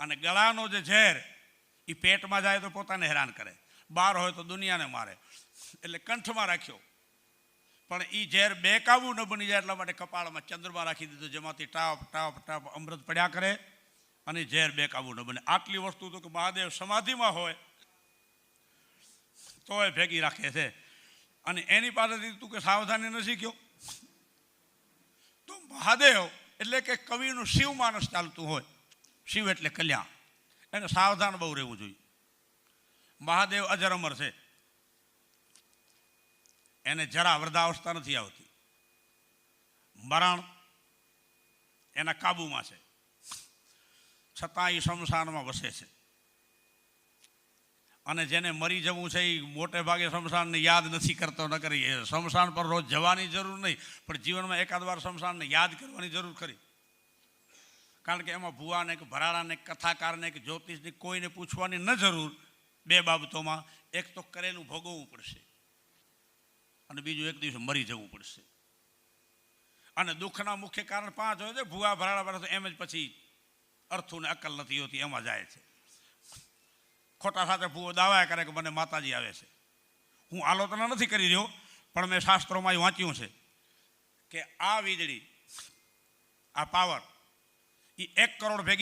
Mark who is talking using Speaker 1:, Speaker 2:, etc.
Speaker 1: અને ગળાનો જે ઝેર એ પેટમાં જાય તો પોતાને હેરાન કરે. બહાર હોય તો દુનિયાને મારે. એટલે કંઠમાં રાખ્યો. પણ એ ઝેર બેકાવું ન બની જાય એટલા માટે કપાળમાં ચંદ્રમાં રાખી દીધું, જેમાંથી ટાપ ટાપ ટાપ અમૃત પડ્યા કરે અને ઝેર બેકાવું ન બને. આટલી વસ્તુ તો કે મહાદેવ સમાધિમાં હોય, તોય ભેગી રાખે છે. અને એની પાસેથી તું કે સાવધાની ન શીખ્યો? તો મહાદેવ, એટલે કે કવિનું શિવ માનસ ચાલતું હોય. શિવ એટલે કલ્યાણ. એને સાવધાન બહુ રહેવું જોઈએ. મહાદેવ અજર અમર છે. એને જરા વૃદ્ધાવસ્થા નથી આવતી. મરણ એના કાબુમાં છે. છતાં એ શમશાનમાં વસે છે. અને જેને મરી જવું છે એ મોટે ભાગે શમશાનને યાદ નથી કરતો ન કરી શમશાન પર રોજ જવાની જરૂર નહીં, પણ જીવનમાં એકાદ વાર શમશાનને યાદ કરવાની જરૂર ખરી. કારણ કે એમાં ભુવાને કે ભરાડાને કથાકારને કે જ્યોતિષને કોઈને પૂછવાની ન જરૂર બે બાબતોમાં. એક તો કરેલું ભોગવવું પડશે અને બીજું એક દિવસે મરી જવું પડશે. અને દુઃખના મુખ્ય કારણ પાંચ હોય છે, ભૂવા ભરાડા ભરા એમ જ પછી અર્થોને અકલ નથી હોતી, એમાં જાય છે. ખોટા સાથે ભૂવો દાવા કરે કે મને માતાજી આવે છે. હું આલોચના નથી કરી રહ્યો, પણ મેં શાસ્ત્રોમાં વાંચ્યું છે કે આ વીજળી, આ પાવર એ એક કરોડ ભેગી